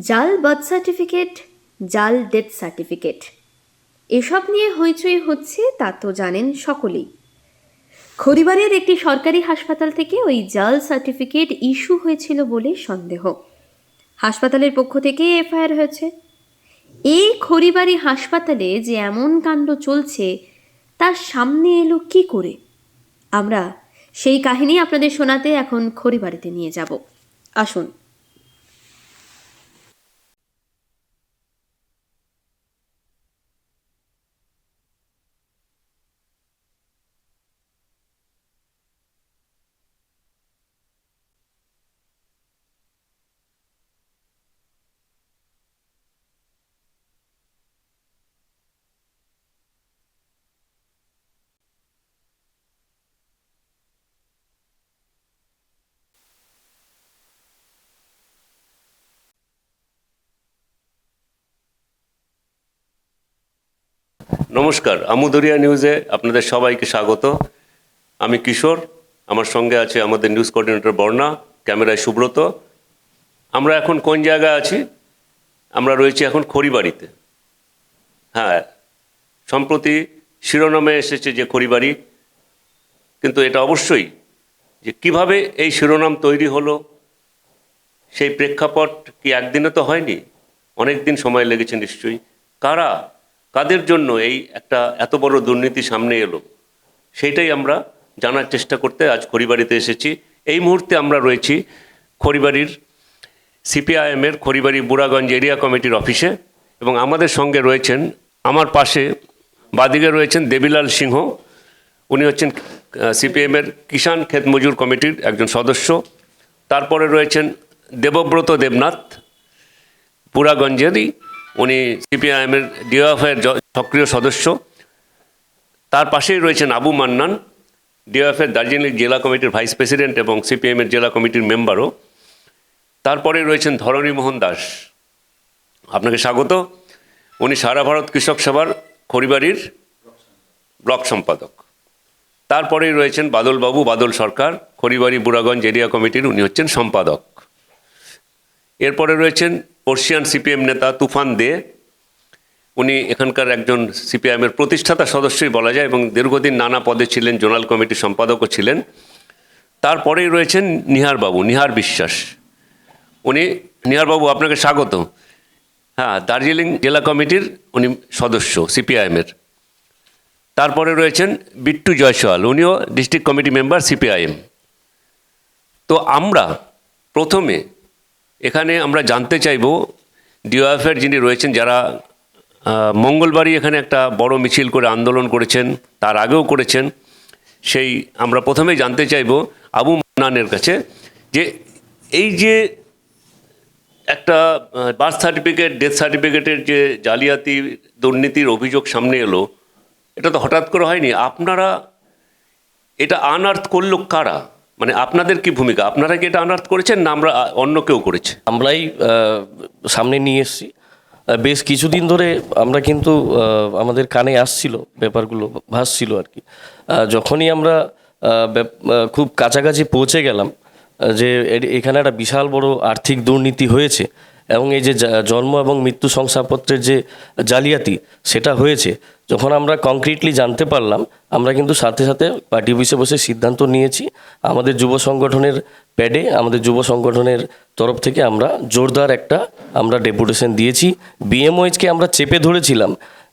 জাল birth certificate, জাল death certificate. এসব নিয়ে হইচই হচ্ছে তা তো জানেন সকলেই। খড়িবারের একটি সরকারি হাসপাতাল থেকে ওই জাল সার্টিফিকেট ইস্যু হয়েছিল বলে সন্দেহ। হাসপাতালের পক্ষ থেকে এফআইআর হয়েছে। এই খড়িবাড়ি হাসপাতালে যে এমন কাণ্ড চলছে, তার সামনে এলো কি করে? আমরা সেই কাহিনী আপনাদের শোনাতে এখন খড়িবাড়িতে নিয়ে যাব। আসুন। নমস্কার, আমুদরিয়া নিউজে আপনাদের সবাইকে স্বাগত। আমি কিশোর, আমার সঙ্গে আছে আমাদের নিউজ কোঅর্ডিনেটর বর্ণা, ক্যামেরায় সুব্রত। আমরা এখন কোন জায়গায় আছি? আমরা রয়েছি এখন খড়িবাড়িতে। হ্যাঁ সম্প্রতি শিরোনামে এসেছে যে খড়িবাড়ি, কিন্তু এটা অবশ্যই যে কীভাবে এই শিরোনাম তৈরি হলো, সেই প্রেক্ষাপট কি একদিনে তো হয়নি? অনেক দিন সময় লেগেছে নিশ্চয়ই। কারা কাদের জন্য এই একটা এত বড় দুর্নীতি সামনে এলো? সেইটাই আমরা জানার চেষ্টা করতে আজ খড়িবাড়িতে এসেছি। এই মুহূর্তে আমরা রয়েছি খড়িবাড়ির সিপিআইএমের খড়িবাড়ি বুড়াগঞ্জ এরিয়া কমিটির অফিসে এবং আমাদের সঙ্গে রয়েছেন, আমার পাশে বাদিকে রয়েছেন দেবীলাল সিংহ। উনি হচ্ছেন সিপিএমের কিষাণ ক্ষেত মজুর কমিটির একজন সদস্য। তারপরে রয়েছেন দেবব্রত দেবনাথ পুরাগঞ্জেরই উনি সিপিআইএমের ডিওএফের সক্রিয় সদস্য। তার পাশেই রয়েছেন আবু মান্নান ডিওএফের দার্জিলিং জেলা কমিটির ভাইস প্রেসিডেন্ট এবং সিপিএমের জেলা কমিটির মেম্বারও। তারপরে রয়েছেন ধরণী মোহন দাস। আপনাকে স্বাগত। উনি সারা ভারত কৃষক সভার খড়িবাড়ির ব্লক সম্পাদক। তারপরেই রয়েছেন বাদলবাবু বাদল সরকার, খড়িবাড়ি বুড়াগঞ্জ এরিয়া কমিটির উনি হচ্ছেন সম্পাদক। এরপরে রয়েছেন পর্শিয়ান সিপিএম নেতা তুফান দে, উনি এখানকার একজন সিপিআইএমের প্রতিষ্ঠাতা সদস্যই বলা যায় এবং দীর্ঘদিন নানা পদে ছিলেন, জোনাল কমিটির সম্পাদকও ছিলেন। তারপরেই রয়েছেন নিহারবাবু নিহার বিশ্বাস। উনি নিহারবাবু আপনাকে স্বাগত। হ্যাঁ দার্জিলিং জেলা কমিটির উনি সদস্য সিপিআইএমের তারপরে রয়েছেন বিট্টু জয়সওয়াল, উনিও ডিস্ট্রিক্ট কমিটি মেম্বার সিপিআইএম তো আমরা প্রথমে এখানে আমরা জানতে চাইব ডিওএফের যিনি রয়েছেন, যারা মঙ্গলবারই এখানে একটা বড় মিছিল করে আন্দোলন করেছেন, তার আগেও করেছেন, সেই আমরা প্রথমেই জানতে চাইব আবু মান্নানের কাছে যে এই যে একটা বার্থ সার্টিফিকেট, ডেথ সার্টিফিকেটের যে জালিয়াতি দুর্নীতির অভিযোগ সামনে এলো, এটা তো হঠাৎ করে হয়নি। আপনারা এটা আনআর্থ করল কারা? মানে আপনাদের কি ভূমিকা? আপনারা কি এটা অনার্থ করেছেন না আমরা অন্য কেউ করেছে? আমরাই সামনে নিয়ে এসেছি। বেশ কিছুদিন ধরে আমরা কিন্তু আমাদের কানে আসছিল, ব্যাপারগুলো ভাসছিল আর কি। যখনই আমরা খুব কাছাকাছি পৌঁছে গেলাম যে এখানে একটা বিশাল বড় আর্থিক দুর্নীতি হয়েছে এবং এই যে জন্ম এবং মৃত্যু শংসাপত্রের যে জালিয়াতি, সেটা হয়েছে। যখন আমরা কংক্রিটলি জানতে পারলাম, আমরা কিন্তু সাথে সাথে পার্টি অফিসে বসে সিদ্ধান্ত নিয়েছি। আমাদের যুব সংগঠনের প্যাডে, আমাদের যুব সংগঠনের তরফ থেকে আমরা জোরদার একটা আমরা ডেপুটেশন দিয়েছি। বিএমওএইচকে আমরা চেপে ধরেছিলাম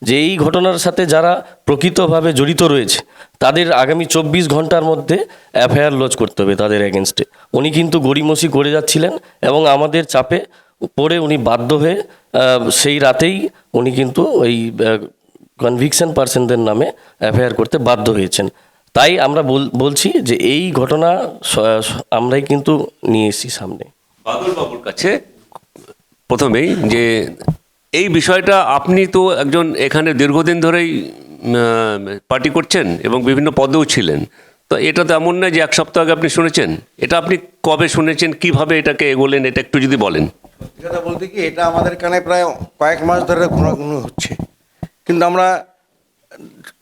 যে এই ঘটনার সাথে যারা প্রকৃতভাবে জড়িত রয়েছে, তাদের আগামী চব্বিশ ঘণ্টার মধ্যে এফআইআর লজ করতে হবে তাদের এগেনস্টে উনি কিন্তু গড়িমসি করে যাচ্ছিলেন এবং আমাদের চাপে পড়ে উনি বাধ্য হয়ে সেই রাতেই উনি কিন্তু ওই কনভিকশন পার্সনদের নামে এফআইআর করতে বাধ্য হয়েছেন। তাই আমরা বল- বলছি যে এই ঘটনা আমরাই কিন্তু নিয়ে এসেছি সামনে। বাবুর কাছে প্রথমেই যে এই বিষয়টা আপনি তো একজন এখানে দীর্ঘদিন ধরেই পার্টি করছেন এবং বিভিন্ন পদেও ছিলেন। তো এটা তো এমন নয় যে এক সপ্তাহ আগে আপনি শুনেছেন। এটা আপনি কবে শুনেছেন? কীভাবে এটাকে এগোলেন? এটা একটু যদি বলেন। সত্যি কথা বলতে কি, এটা আমাদের কানে প্রায় কয়েক মাস ধরে ঘন হচ্ছে। কিন্তু আমরা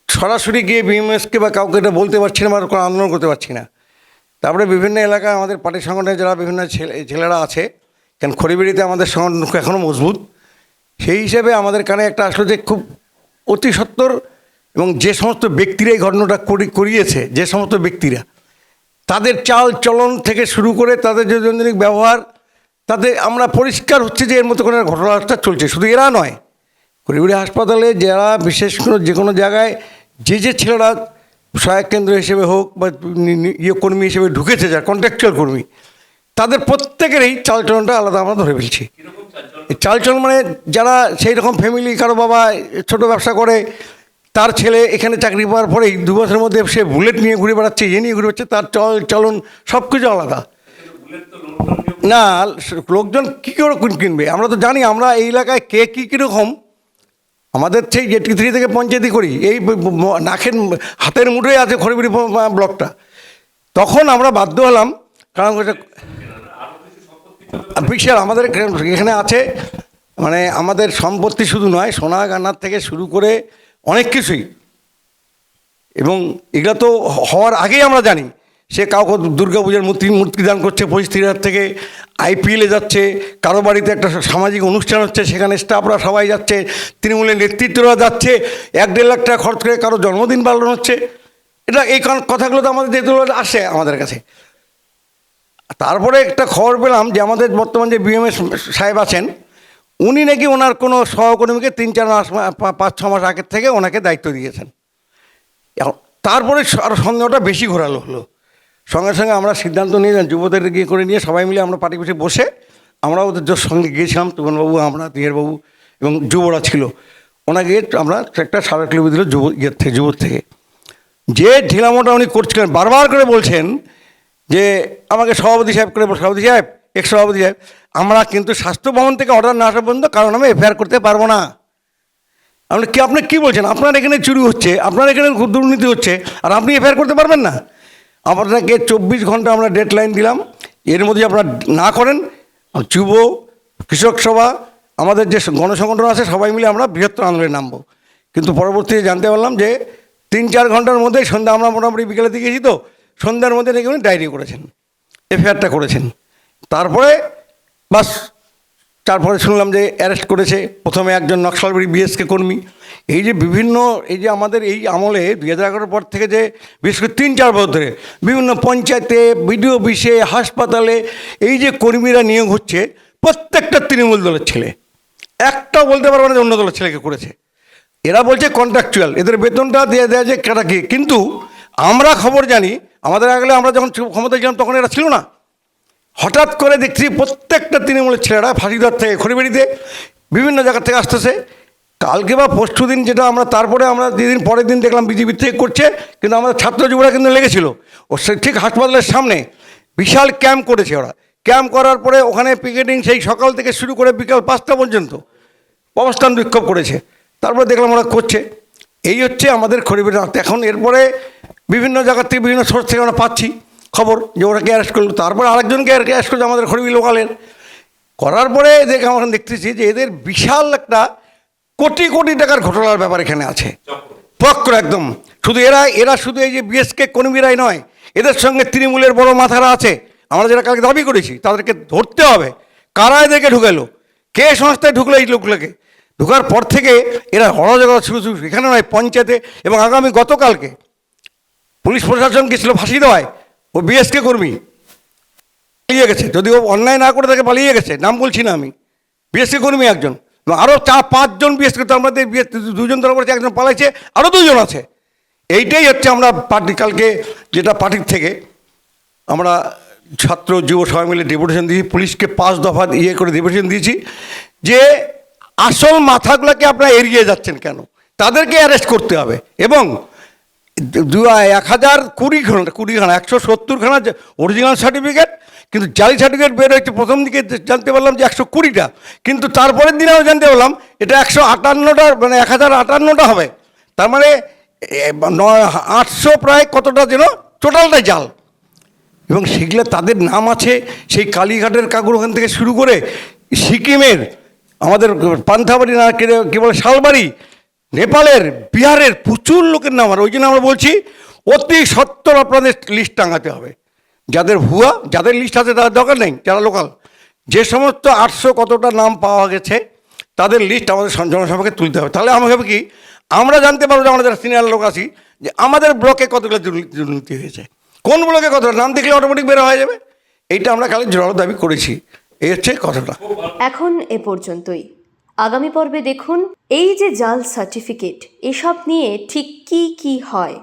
সরাসরি গিয়ে বিএমএসকে বা কাউকে এটা বলতে পারছি না বা কোনো আন্দোলন করতে পারছি না। তারপরে বিভিন্ন এলাকায় আমাদের পার্টি সংগঠনের যারা বিভিন্ন ছেলে, ছেলেরা আছে কারণ খড়িবাড়িতে আমাদের সংগঠন এখনও মজবুত, সেই হিসেবে আমাদের কানে একটা আসলো যে খুব অতি সত্বর এবং যে সমস্ত ব্যক্তিরা এই ঘটনাটা করি- করিয়েছে, যে সমস্ত ব্যক্তিরা, তাদের চাল চলন থেকে শুরু করে তাদের দৈনন্দিন ব্যবহার তাতে আমরা পরিষ্কার হচ্ছে যে এর মতো কোনো ঘটনাটা চলছে, শুধু এরা নয়। করিগুড়ি হাসপাতালে যারা বিশেষ করে যে কোনো জায়গায় যে যে ছেলেরা সহায়ক কেন্দ্র হিসেবে হোক বা ইয়ে কর্মী হিসেবে ঢুকেছে, যারা কন্ট্রাকচুয়াল কর্মী, তাদের প্রত্যেকেরই চালচলনটা আলাদা আমরা ধরে ফেলছি। চালচলন মানে যারা সেই রকম ফ্যামিলি কারও বাবা ছোট ব্যবসা করে, তার ছেলে এখানে চাকরি পাওয়ার পরেই দু বছরের মধ্যে সে বুলেট নিয়ে ঘুরে বেড়াচ্ছে ইয়ে নিয়ে ঘুরে বেড়াচ্ছে, তার চল চলন সব কিছু আলাদা। না, লোকজন কী করে কিন- কিনবে? আমরা তো জানি আমরা এই এলাকায় কে কী কীরকম। আমাদের সেই জেটি থ্রি থেকে পঞ্চায়েতই করি। এই নাকের হাতের মুঠোয় আছে খড়িবিড়ি ব্লকটা। তখন আমরা বাধ্য হলাম, কারণ বিশাল, আমাদের এখানে আছে মানে আমাদের সম্পত্তি শুধু নয় সোনা গানার থেকে শুরু করে অনেক কিছুই। এবং এগুলো তো হওয়ার আগেই আমরা জানি। সে কাউকে দুর্গা পূজার মূর্তি মূর্তি দান করছে পঁচিশ হাজার থেকে, আইপিএলে যাচ্ছে, কারও বাড়িতে একটা সামাজিক অনুষ্ঠান হচ্ছে, সেখানে স্টাফরা সবাই যাচ্ছে, তৃণমূলের নেতৃত্বরা যাচ্ছে, এক দেড় লাখ টাকা খরচ করে কারও জন্মদিন পালন হচ্ছে। এটা এই কথাগুলো তো আমাদের যেগুলো আসে আমাদের কাছে। তারপরে একটা খবর পেলাম যে আমাদের বর্তমান যে বিএমএস সাহেব আছেন, উনি নাকি ওনার কোনো সহকর্মীকে তিন চার মাস পাঁচ ছ মাস আগের থেকে ওনাকে দায়িত্ব দিয়েছেন। তারপরে আরও সন্দেহটা বেশি ঘোরালো হলো। সঙ্গে সঙ্গে আমরা সিদ্ধান্ত নিয়ে যুবদের গিয়ে করে নিয়ে সবাই মিলে আমরা পার্টি পিছিয়ে বসে আমরা ওদের সঙ্গে গিয়েছিলাম তুমনবাবু আমরা বাবু এবং যুবরা ছিল। ওনাকে আমরা একটা সাড়ে কিলোমিটার দিল যুব ইয়ের থেকে, যুবর থেকে। যে ঢিলামোটা উনি করছিলেন, বারবার করে বলছেন যে আমাকে সভাপতি সাহেব করে সভাপতি সাহেব এক্স সভাপতি সাহেব, আমরা কিন্তু স্বাস্থ্য ভবন থেকে অর্ডার না আসা পর্যন্ত কারণ আমি এফআইআর করতে পারব না। আপনি কি, আপনি কী বলছেন? আপনার এখানে চুরি হচ্ছে, আপনার এখানে দুর্নীতি হচ্ছে, আর আপনি এফআইআর করতে পারবেন না? আপনাকে চব্বিশ ঘণ্টা আমরা ডেড দিলাম। এর মধ্যে আপনারা না করেন, যুব, কৃষক সভা, আমাদের যে গণসংগঠন আছে, সবাই মিলে আমরা বৃহত্তর আন্দোলনে নামবো। কিন্তু পরবর্তীতে জানতে পারলাম যে তিন চার ঘণ্টার মধ্যেই সন্ধ্যা আমরা মোটামুটি বিকেলে গেছি তো, সন্ধ্যার মধ্যে নাকি উনি ডায়েরি করেছেন এফআইআরটা করেছেন। তারপরে বাস, তারপরে শুনলাম যে অ্যারেস্ট করেছে, প্রথমে একজন নকশালবাড়ি বিএসকে কর্মী এই যে বিভিন্ন, এই যে আমাদের এই আমলে দুই হাজার এগারোর পর থেকে যে বিশেষ করে তিন, চার বছর ধরে বিভিন্ন পঞ্চায়েতে, বিডিও অফিসে, হাসপাতালে এই যে কর্মীরা নিয়োগ হচ্ছে, প্রত্যেকটা তৃণমূল দলের ছেলে। একটাও বলতে পারব না যে অন্য দলের ছেলেকে করেছে। এরা বলছে কন্ট্রাকচুয়াল এদের বেতনটা দিয়ে দেওয়া যে কেটা কি, কিন্তু আমরা খবর জানি, আমাদের আগলে আমরা যখন ক্ষমতায় ছিলাম তখন এরা ছিল না। হঠাৎ করে দেখছি প্রত্যেকটা তৃণমূলের ছেলেরা ফাঁসিদার থেকে খড়িবাড়িতে বিভিন্ন জায়গা থেকে আসতেছে কালকে বা পরশু দিন যেটা আমরা, তারপরে আমরা যেদিন পরের দিন দেখলাম বিজেপি থেকে করছে, কিন্তু আমাদের ছাত্র যুবরা কিন্তু লেগেছিল। ও সে ঠিক হাসপাতালের সামনে বিশাল ক্যাম্প করেছে ওরা। ক্যাম্প করার পরে ওখানে পিকেটিং সেই সকাল থেকে শুরু করে বিকাল পাঁচটা পর্যন্ত অবস্থান বিক্ষোভ করেছে। তারপরে দেখলাম ওরা করছে। এই হচ্ছে আমাদের খরিবের এখন এরপরে বিভিন্ন জায়গার থেকে বিভিন্ন সোর্স থেকে আমরা পাচ্ছি খবর যে ওরাকে অ্যারেস্ট করল। তারপরে আরেকজনকে অ্যারেস্ট করছে আমাদের খরিবি লোকালের। করার পরে দেখে আমরা দেখতেছি যে এদের বিশাল একটা কোটি কোটি টাকার ঘটনার ব্যাপার এখানে আছে। চক্র একদম। শুধু এরা এরা শুধু এই যে বিএসকে কর্মীরাই নয়, এদের সঙ্গে তৃণমূলের বড় মাথারা আছে। আমরা যেটা কালকে দাবি করেছি, তাদেরকে ধরতে হবে। কারা এদেরকে ঢুকালো? কে সংস্থায় ঢুকলো এই লোকগুলোকে? ঢুকার পর থেকে এরা অরাজকতা শুরু শুরু, এখানে নয়, পঞ্চায়েতে এবং আগামী গতকালকে পুলিশ প্রশাসন গেছিল ফাঁসি দেওয়ায়? ও বিএসকে কর্মী পালিয়ে গেছে। যদি ও অন্যায় না করে তাকে পালিয়ে গেছে, নাম বলছি না আমি। বিএসসি কর্মী একজন। আরও চার, পাঁচজন বিএসকে তো আমাদের বিএস দুজন ধরা পড়েছে একজন পালাইছে আরও দুজন আছে। এইটাই হচ্ছে আমরা পার্টি, কালকে যেটা পার্টির থেকে আমরা ছাত্র যুব সবাই মিলে ডেপুটেশন দিয়েছি, পুলিশকে পাঁচ দফা ইয়ে করে ডেপুটেশন দিয়েছি, যে আসল মাথাগুলোকে আপনারা এড়িয়ে যাচ্ছেন কেন? তাদেরকে অ্যারেস্ট করতে হবে এবং এক হাজার কুড়ি খানা কুড়ি খানা, একশো সত্তর খানা অরিজিনাল সার্টিফিকেট কিন্তু জালি সার্টিফিকেট বের হয়েছে প্রথম দিকে জানতে পারলাম যে একশো কুড়িটা। কিন্তু তারপরের দিনে আমি জানতে পারলাম, এটা একশো আটান্নটা মানে এক হাজার আটান্নটা হবে। তার মানে আটশো প্রায় কতটা যেন টোটালটাই জাল। এবং সেগুলো তাদের নাম আছে, সেই কালীঘাটের কাকুর ওখান থেকে শুরু করে সিকিমের আমাদের পান্থাবাড়ি না কি বলে শালবাড়ি নেপালের, বিহারের প্রচুর লোকের নাম আর ওই জন্য আমরা বলছি, অতি সত্তর আপনাদের লিস্ট টাঙাতে হবে। যাদের ভুয়া, যাদের লিস্ট আছে তাদের দরকার নেই, যারা লোকাল যে সমস্ত আটশো কতটা নাম পাওয়া গেছে, তাদের লিস্ট আমাদের জনসভাকে তুলতে হবে। তাহলে আমাকে কি, আমরা জানতে পারব যে আমরা যারা সিনিয়র লোক আছি, যে আমাদের ব্লকে কতগুলো দুর্নীতি হয়েছে। কোন ব্লকে কতটা? নাম দেখলে অটোমেটিক বের হয়ে যাবে। এইটা আমরা খালি জোরালো দাবি করেছি। এই হচ্ছে কথাটা। এখন এ পর্যন্তই। আগামী পর্বে দেখুন, এই যে জাল সার্টিফিকেট, এসব নিয়ে ঠিক কি কি হয়?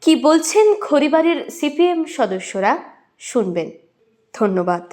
কি বলছেন খরিবারের সিপিএম সদস্যরা? শুনবেন। ধন্যবাদ।